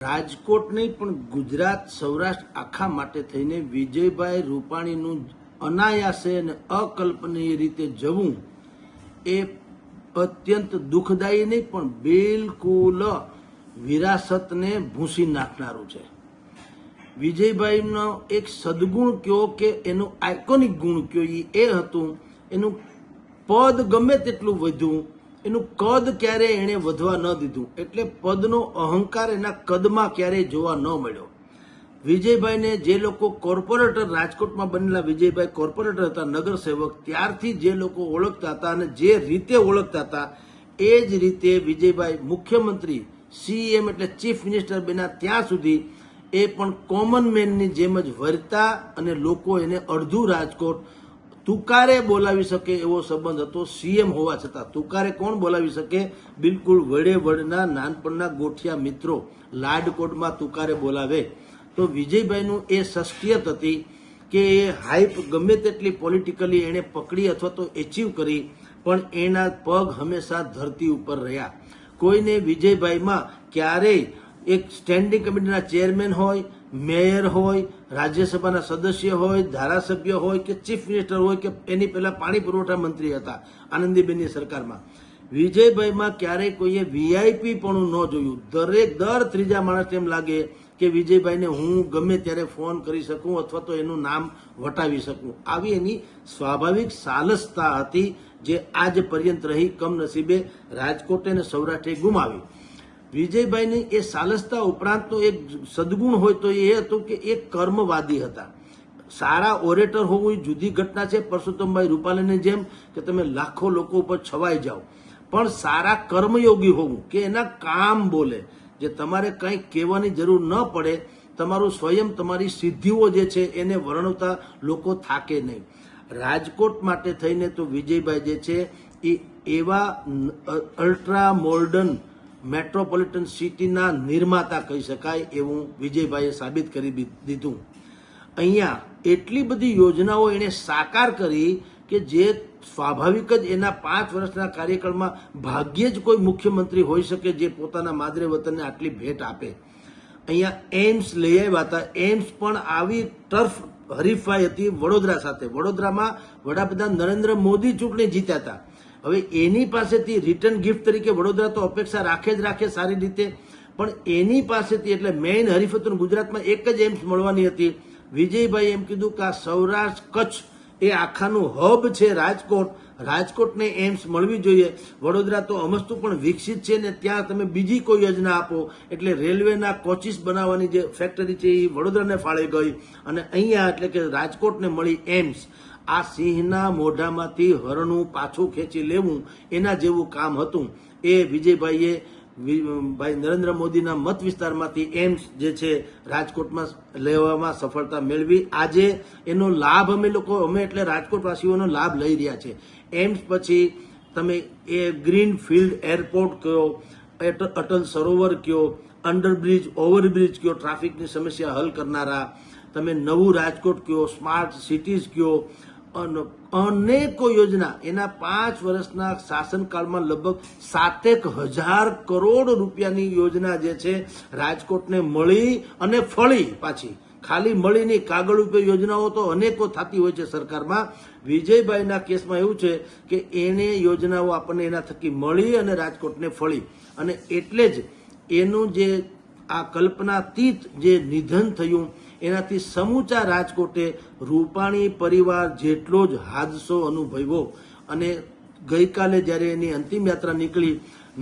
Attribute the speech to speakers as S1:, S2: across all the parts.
S1: રાજકોટ નહીં, પણ ગુજરાત, સૌરાષ્ટ્ર આખા માટે થઈને વિજયભાઈ રૂપાણીનું અનાયાસે અને અકલ્પનીય રીતે જવું એ અત્યંત દુઃખદાયી નહીં, પણ બિલકુલ વિરાસતને ભૂંસી નાખનારું છે. વિજયભાઈનો એક સદગુણ કયો કે એનું આઇકોનિક ગુણ કયો એ હતું, એનું પદ ગમે તેટલું વધ્યું એનું કદ ક્યારેય એણે વધવા ન દીધું. એટલે પદનો અહંકાર એના કદમાં ક્યારેય જોવા ન મળ્યો. વિજયભાઈને જે લોકો કોર્પોરેટર રાજકોટમાં બનેલા વિજયભાઈ કોર્પોરેટર હતા, નગરસેવક, ત્યારથી જે લોકો ઓળખતા હતા અને જે રીતે ઓળખતા હતા, એ જ રીતે વિજયભાઈ મુખ્યમંત્રી સીએમ એટલે ચીફ મિનિસ્ટર બન્યા ત્યાં સુધી એ પણ કોમન મેનની જેમ જ વર્તા અને લોકો એને અડધું રાજકોટ તુકારે બોલાવી શકે એવો સંબંધ હતો, સીએમ હોવા છતાં. તુકારે કોણ બોલાવી શકે? બિલકુલ વડે વડના નાનપણના ગોઠિયા મિત્રો લાડકોટમાં તુકારે બોલાવે. તો વિજયભાઈનું એ શખ્સિયત હતી કે એ હાઈપ ગમે તેટલી પોલિટિકલી એણે પકડી અથવા તો એચીવ કરી, પણ એના પગ હંમેશા ધરતી ઉપર રહ્યા. કોઈને વિજયભાઈમાં ક્યારેય એક સ્ટેન્ડિંગ કમિટીના ચેરમેન હોય મેયર હોય, રાજ્યસભાના સદસ્ય હોય, ધારાસભ્ય હોય કે ચીફ મિનિસ્ટર હોય કે એની પહેલા પાણી પુરવઠા મંત્રી હતા આનંદીબેનની સરકારમાં. વિજયભાઈમાં ક્યારેય કોઈએ વીઆઈપી પણ ન જોયું. દરેક દર ત્રીજા માણસને એમ લાગે કે વિજયભાઈને હું ગમે ત્યારે ફોન કરી શકું અથવા તો એનું નામ વટાવી શકું. આવી એની સ્વાભાવિક સાલસતા હતી જે આજ પર્યંત રહી કમનસીબે રાજકોટે અને સૌરાષ્ટ્રે ગુમાવી. વિજયભાઈની એ સાલસતા ઉપરાંતનો એક સદગુણ હોય તો એ હતું કે એ કર્મવાદી હતા. સારા ઓરેટર હોવું એ જુદી ઘટના છે. પરસોત્તમભાઈ રૂપાલાની જેમ કે તમે લાખો લોકો ઉપર છવાઈ જાઓ. પણ સારા કર્મયોગી હોવું કે એના કામ બોલે, જે તમારે કંઈ કહેવાની જરૂર ન પડે, તમારું સ્વયં તમારી સિદ્ધિઓ જે છે એને વર્ણવતા લોકો થાકે નહીં. રાજકોટ માટે થઈને તો વિજયભાઈ જે છે એ એવા અલ્ટ્રા મોર્ડન મેટ્રોપોલિટન સિટીના નિર્માતા કહી શકાય એવું વિજયભાઈએ સાબિત કરી દીધું. અહીંયા એટલી બધી યોજનાઓ એણે સાકાર કરી કે જે સ્વાભાવિક જ એના પાંચ વર્ષના કાર્યકાળમાં ભાગ્યે જ કોઈ મુખ્યમંત્રી હોઈ શકે જે પોતાના માદરે વતનને આટલી ભેટ આપે. અહીંયા એમ્સ લઈ આવ્યા હતા. એમ્સ પણ આવી ટર્ફ હરીફાઈ હતી વડોદરા સાથે. વડોદરામાં વડાપ્રધાન નરેન્દ્ર મોદી ચૂંટણી જીત્યા હતા. હવે એની પાસેથી રિટર્ન ગિફ્ટ તરીકે વડોદરા તો અપેક્ષા રાખે જ રાખે સારી રીતે. પણ એની પાસેથી એટલે મેઇન હરીફ ગુજરાતમાં એક જ એમ્સ મળવાની હતી. વિજયભાઈ એમ કીધું કે આ સૌરાષ્ટ્ર કચ્છ એ આખાનું હબ છે રાજકોટ. રાજકોટને એમ્સ મળવી જોઈએ. વડોદરા તો અમસ્તુ પણ વિકસિત છે ને ત્યાં તમે બીજી કોઈ યોજના આપો. એટલે રેલવેના કોચિસ બનાવવાની જે ફેક્ટરી છે એ વડોદરાને ફાળે ગઈ. અને અહીંયા એટલે કે રાજકોટને મળી એમ્સ. આ સિંહના મોઢામાંથી હરણું પાછું ખેંચી લેવું એના જેવું કામ હતું. એ વિજયભાઈએ ભાઈ નરેન્દ્ર મોદીના મત વિસ્તારમાંથી એમ્સ જે છે રાજકોટમાં લેવામાં સફળતા મેળવી. આજે એનો લાભ અમે લોકો, અમે એટલે રાજકોટવાસીઓનો લાભ લઈ રહ્યા છે. એમ્સ પછી તમે એ ગ્રીન ફિલ્ડ એરપોર્ટ કયો અટલ સરોવર કયો, અંડરબ્રિજ, ઓવરબ્રિજ કયો, ટ્રાફિકની સમસ્યા હલ કરનારા, તમે નવું રાજકોટ કયો, સ્માર્ટ સિટીઝ કયો અનેકો યોજના, એના પાંચ વર્ષના શાસનકાળમાં લગભગ સાતેક હજાર કરોડ રૂપિયાની યોજના જે છે, રાજકોટને મળી અને ફળી પાછી. ખાલી મળીની કાગળ ઉપર યોજનાઓ તો અનેકો થતી હોય છે સરકારમાં. વિજયભાઈના કેસમાં એવું છે કે એને યોજનાઓ આપણને એના થકી મળી અને રાજકોટને ફળી. અને એટલે જ એનું જે આ કલ્પનાતીત જે નિધન થયું એનાથી સમૂચા રાજકોટે રૂપાણી પરિવાર જેટલો જ હાદસો અનુભવ્યો અને ગઈકાલે જ્યારે એની અંતિમ યાત્રા નીકળી,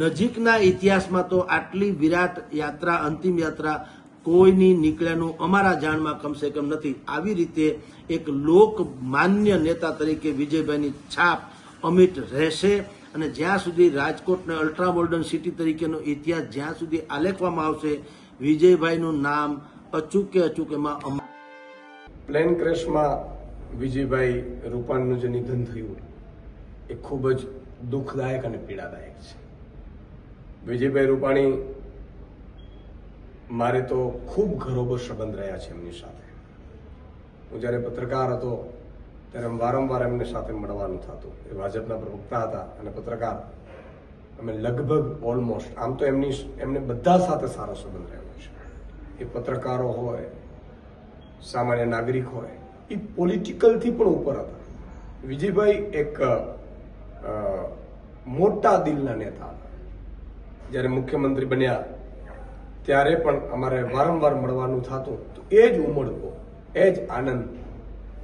S1: નજીકના ઇતિહાસમાં તો આટલી વિરાટ યાત્રા, અંતિમ યાત્રા કોઈની નીકળ્યાનું અમારા જાણમાં કમસે કમ નથી. આવી રીતે એક લોકમાન્ય નેતા તરીકે વિજયભાઈની છાપ અમિટ રહેશે અને જ્યાં સુધી રાજકોટને અલ્ટ્રા મોડર્ન સિટી તરીકેનો ઇતિહાસ જ્યાં સુધી આલેખવામાં આવશે, વિજયભાઈનું નામ અચૂકે અચૂકેમાં
S2: પ્લેન ક્રેશમાં વિજયભાઈ રૂપાણીનું જે નિધન થયું, એ ખૂબ જ દુઃખદાયક અને પીડાદાયક છે. વિજયભાઈ રૂપાણી મારે તો ખૂબ ઘરોબો સંબંધ રહ્યા છે એમની સાથે. હું જ્યારે પત્રકાર હતો, ત્યારે વારંવાર એમની સાથે મળવાનું થતું. એ ભાજપના પ્રવક્તા હતા અને પત્રકાર. અમે લગભગ ઓલમોસ્ટ આમ તો એમની એમને બધા સાથે સારો સંબંધ રહ્યો છે. એ પત્રકારો હોય, સામાન્ય નાગરિક હોય, એ પોલિટિકલથી પણ ઉપર હતા. વિજયભાઈ એક મોટા દિલના નેતા હતા. જ્યારે મુખ્યમંત્રી બન્યા, ત્યારે પણ અમારે વારંવાર મળવાનું થતું. તો એ જ ઉમળકો, એ જ આનંદ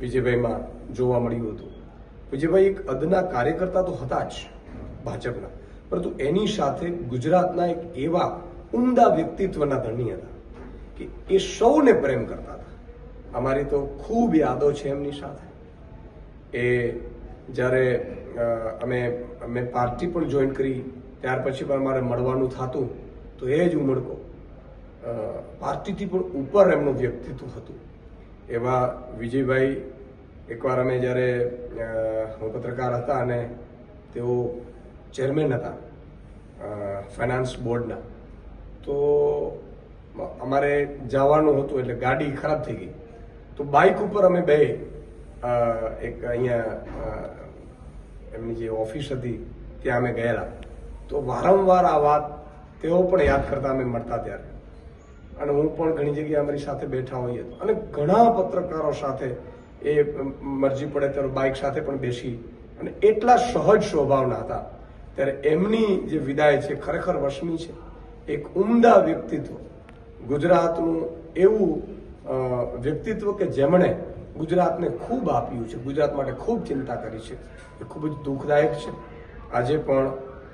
S2: વિજયભાઈમાં જોવા મળ્યું હતું. વિજયભાઈ એક અદના કાર્યકર્તા તો હતા જ ભાજપના. પરંતુ એની સાથે ગુજરાતના એક એવા ઉમદા વ્યક્તિત્વના ધણી હતા. કે એ સૌને પ્રેમ કરતા હતા. અમારી તો ખૂબ યાદો છે એમની સાથે. એ જ્યારે અમે અમે પાર્ટી પણ જોઈન કરી, ત્યાર પછી પણ અમારે મળવાનું થતું, તો એ જ ઉમળકો. પાર્ટીથી પણ ઉપર એમનું વ્યક્તિત્વ હતું. એવા વિજયભાઈ એકવાર અમે જ્યારે હું પત્રકાર હતા અને તેઓ ચેરમેન હતા ફાઇનાન્સ બોર્ડના, તો અમારે જવાનું હતું એટલે ગાડી ખરાબ થઈ ગઈ. તો બાઇક ઉપર અમે બે એક અહીંયા એમની જે ઓફિસ હતી, ત્યાં અમે ગયેલા. તો વારંવાર આ વાત તેઓ પણ યાદ કરતા અમે મળતા ત્યારે. અને હું પણ ઘણી જગ્યાએ અમારી સાથે બેઠા હોઈએ. અને ઘણા પત્રકારો સાથે એ મરજી પડે ત્યારે બાઇક સાથે પણ બેસી. અને એટલા સહજ સ્વભાવના હતા. ત્યારે એમની જે વિદાય છે, ખરેખર વસમી છે. એક ઉમદા વ્યક્તિત્વ. ગુજરાતનું એવું વ્યક્તિત્વ કે જેમણે ગુજરાતને ખૂબ આપ્યું છે, ગુજરાત માટે ખૂબ ચિંતા કરી છે, એ ખૂબ જ દુઃખદાયક છે. આજે પણ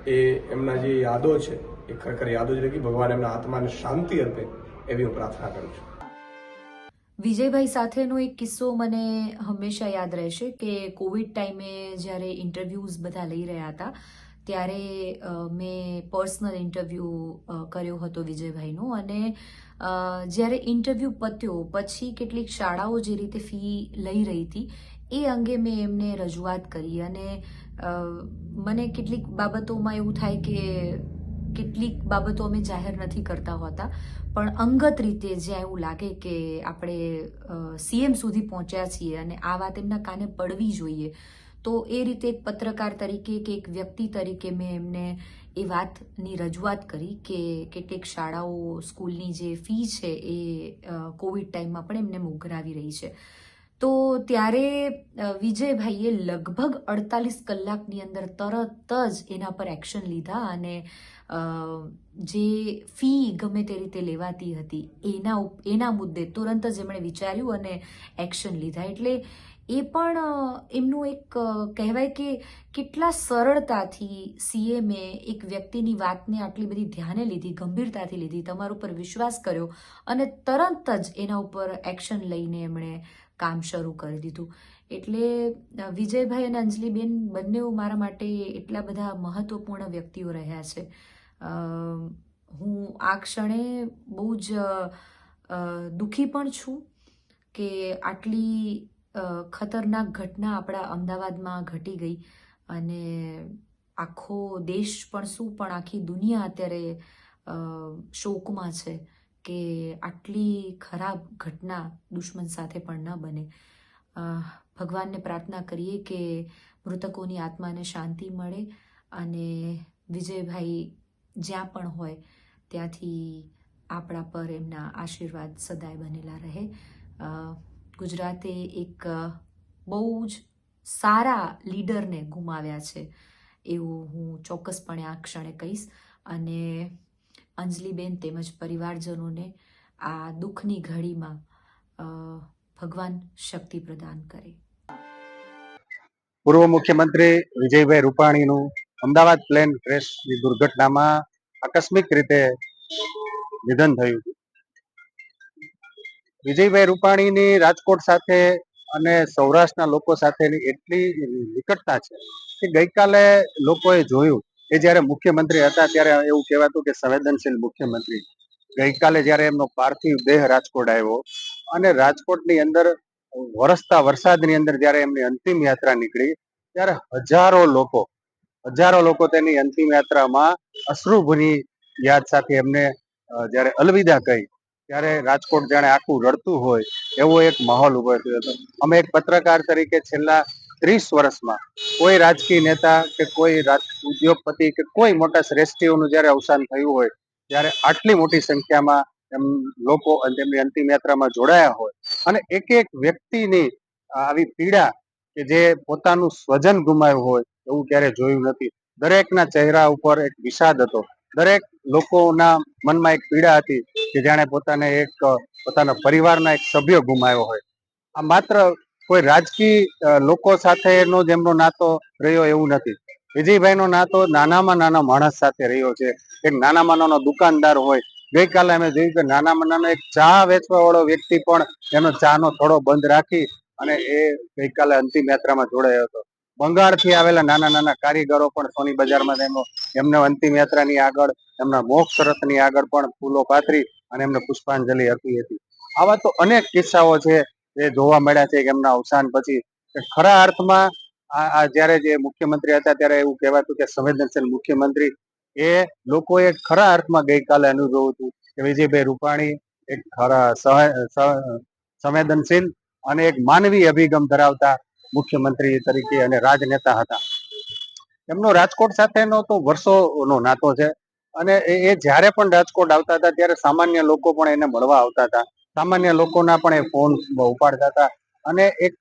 S2: એ એમના જે યાદો છે, એ ખરેખર યાદો જ રહી ભગવાન એમના આત્માને શાંતિ અર્પે એવી હું પ્રાર્થના કરું છું.
S3: વિજયભાઈ, સાથેનો એક કિસ્સો મને હંમેશા યાદ રહેશે કે કોવિડ ટાઈમે જ્યારે ઇન્ટરવ્યૂઝ બધા લઈ રહ્યા હતા ત્યારે મેં પર્સનલ ઇન્ટરવ્યૂ કર્યો હતો વિજયભાઈનો અને જ્યારે ઇન્ટરવ્યૂ પત્યો, પછી કેટલીક શાળાઓ જે રીતે ફી લઈ રહી હતી, એ અંગે મેં એમને રજૂઆત કરી અને મને કેટલીક બાબતોમાં એવું થાય કે, કેટલીક બાબતો અમે જાહેર નથી કરતા હોતા, પણ અંગત રીતે જ્યાં એવું લાગે કે આપણે સીએમ સુધી પહોંચ્યા છીએ અને આ વાત એમના કાને પડવી જોઈએ તો એ રીતે એક પત્રકાર તરીકે કે એક વ્યક્તિ તરીકે મેં એમને એ વાતની રજૂઆત કરી કે કેટલીક શાળાઓ, સ્કૂલની જે ફી છે એ કોવિડ ટાઈમમાં પણ એમને મોઘરાવી રહી છે. તો ત્યારે વિજયભાઈએ લગભગ અડતાલીસ કલાકની અંદર તરત જ એના પર એક્શન લીધા અને જે ફી ગમે તે રીતે લેવાતી હતી એના એના મુદ્દે તુરંત જ એમણે વિચાર્યું અને એક્શન લીધા. એટલે એ પણ એમનું એક કહેવાય કે કેટલા સરળતાથી સીએમએ એક વ્યક્તિની વાતને આટલી બધી ધ્યાને લીધી, ગંભીરતાથી લીધી, તમારા ઉપર વિશ્વાસ કર્યો અને તરત જ એના ઉપર એક્શન લઈને એમણે કામ શરૂ કરી દીધું. એટલે વિજયભાઈ અને અંજલિબેન બંને મારા માટે એટલા બધા મહત્વપૂર્ણ વ્યક્તિઓ રહ્યા છે. હું આ ક્ષણે બહુ જ દુઃખી પણ છું કે આટલી ખતરનાક ઘટના આપણા અમદાવાદમાં ઘટી ગઈ અને આખો દેશ પણ શું પણ આખી દુનિયા અત્યારે શોકમાં છે કે આટલી ખરાબ ઘટના દુશ્મન સાથે પણ ન બને. ભગવાનને પ્રાર્થના કરીએ કે મૃતકોની આત્માને શાંતિ મળે અને વિજયભાઈ જ્યાં પણ હોય ત્યાંથી આપણા પર એમના આશીર્વાદ સદાય બનેલા રહે. ગુજરાતે એક બહુ જ સારા લીડરને ગુમાવ્યા છે એવું હું ચોક્કસપણે આ ક્ષણે કહીશ. અને અંજલિબેન તેમજ પરિવારજનોને આ દુઃખની ઘડીમાં ભગવાન શક્તિ પ્રદાન કરે.
S4: પૂર્વ મુખ્યમંત્રી વિજયભાઈ રૂપાણીનું અમદાવાદ પ્લેન ક્રેશની દુર્ઘટનામાં આકસ્મિક રીતે નિધન થયું. વિજયભાઈ રૂપાણીની રાજકોટ સાથે અને સૌરાષ્ટ્રના લોકો સાથેની એટલી નિકટતા છે કે ગઈકાલે લોકોએ જોયું કે જ્યારે મુખ્યમંત્રી હતા ત્યારે એવું કહેવાતું કે સંવેદનશીલ મુખ્યમંત્રી. ગઈકાલે જ્યારે એમનો પાર્થિવ દેહ રાજકોટ આવ્યો અને રાજકોટની અંદર વરસતા વરસાદની અંદર જ્યારે એમની અંતિમ યાત્રા નીકળી, ત્યારે હજારો લોકો હજારો લોકો તેની અંતિમ યાત્રામાં અશ્રુભની યાદ સાથે એમને જ્યારે અલવિદા કહી ત્યારે રાજકોટ જાણે આખું રડતું હોય એવો એક માહોલ ઊભો થયો હતો. અમે એક પત્રકાર તરીકે છેલ્લા ત્રીસ વર્ષમાં કોઈ રાજકીય નેતા કે કોઈ ઉદ્યોગપતિ કે કોઈ મોટા શ્રેષ્ઠીઓનું જ્યારે અવસાન થયું હોય, ત્યારે આટલી મોટી સંખ્યામાં એમ લોકો તેમની અંતિમ યાત્રામાં જોડાયા હોય અને એક એક વ્યક્તિની આવી પીડા કે જે પોતાનું સ્વજન ગુમાવ્યું હોય એવું ક્યારે જોયું નથી. દરેકના ચહેરા ઉપર એક વિષાદ હતો. દરેક લોકોના મનમાં એક પીડા હતી કે જાણે પોતાને એક, પોતાના પરિવારના એક સભ્ય ગુમાવ્યો હોય. આ માત્ર કોઈ રાજકીય લોકો સાથેનો જેમનો નાતો રહ્યો એવું નથી. વિજયભાઈનો નાતો નાનામાં નાના માણસ સાથે રહ્યો છે. એક નાનામાં નાનો દુકાનદાર હોય. ગઈકાલે અમે જોયું કે નાનામાં નાનો એક ચા વેચવા વાળો વ્યક્તિ પણ એનો ચાનો થોડો બંધ રાખી અને એ ગઈકાલે અંતિમ યાત્રામાં જોડાયો હતો. બંગાળથી આવેલા નાના નાના કારીગરો પણ સોની બજારમાં એમનો એમને અંતિમ યાત્રાની આગળ, એમના મોક્ષ રથની આગળ પણ ફૂલો પાથરી અને એમને પુષ્પાંજલિ અર્પી હતી. આવા તો અનેક કિસ્સાઓ છે જે જોવા મળ્યા છે કે એમના અવસાન પછી. ખરા અર્થમાં આ જયારે જે મુખ્યમંત્રી હતા ત્યારે એવું કહેવાતું કે સંવેદનશીલ મુખ્યમંત્રી, એ લોકોએ ખરા અર્થમાં ગઈકાલે અનુભવ્યું હતું કે વિજયભાઈ રૂપાણી એક ખરા સંવેદનશીલ અને એક માનવી અભિગમ ધરાવતા મુખ્યમંત્રી તરીકે અને રાજનેતા હતા. એમનો રાજકોટ સાથેનો તો વર્ષોનો નાતો છે. અને એ જ્યારે પણ રાજકોટ આવતા હતા, ત્યારે સામાન્ય લોકો પણ એને મળવા આવતા હતા. સામાન્ય લોકોના પણ એ ફોન ઉપાડતા હતા. અને એક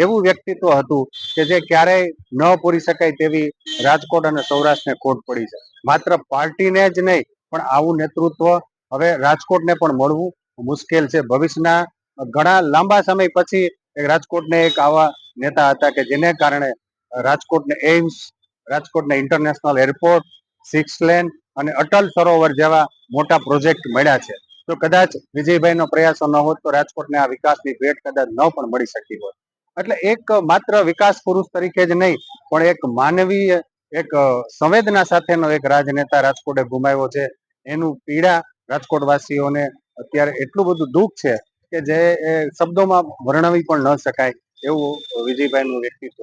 S4: એવું વ્યક્તિત્વ હતું કે જે ક્યારેય ન પૂરી શકાય તેવી રાજકોટ અને સૌરાષ્ટ્રને ખોટ પડી છે. માત્ર પાર્ટીને જ નહીં, પણ આવું નેતૃત્વ હવે રાજકોટને પણ મળવું મુશ્કેલ છે. ભવિષ્યના ઘણા લાંબા સમય પછી રાજકોટને એક આવા નેતા હતા કે જેને કારણે રાજકોટને એઇમ્સ, રાજકોટને ઇન્ટરનેશનલ એરપોર્ટ, સિક્સ લેન અને અટલ સરોવર જેવા મોટા પ્રોજેક્ટ મળ્યા છે. તો કદાચ વિજયભાઈનો પ્રયાસો ન હોત તો રાજકોટને આ વિકાસની ભેટ કદાચ ન પણ મળી શકી હોત. એટલે એક માત્ર વિકાસ પુરુષ તરીકે જ નહીં, પણ એક માનવીય, એક સંવેદના સાથેનો એક રાજનેતા રાજકોટે ગુમાવ્યો છે. એનું પીડા રાજકોટ વાસીઓને અત્યારે એટલું બધું દુઃખ છે કે જે શબ્દોમાં વર્ણવી પણ ન શકાય. એવું વિજયભાઈનું વ્યક્તિત્વ.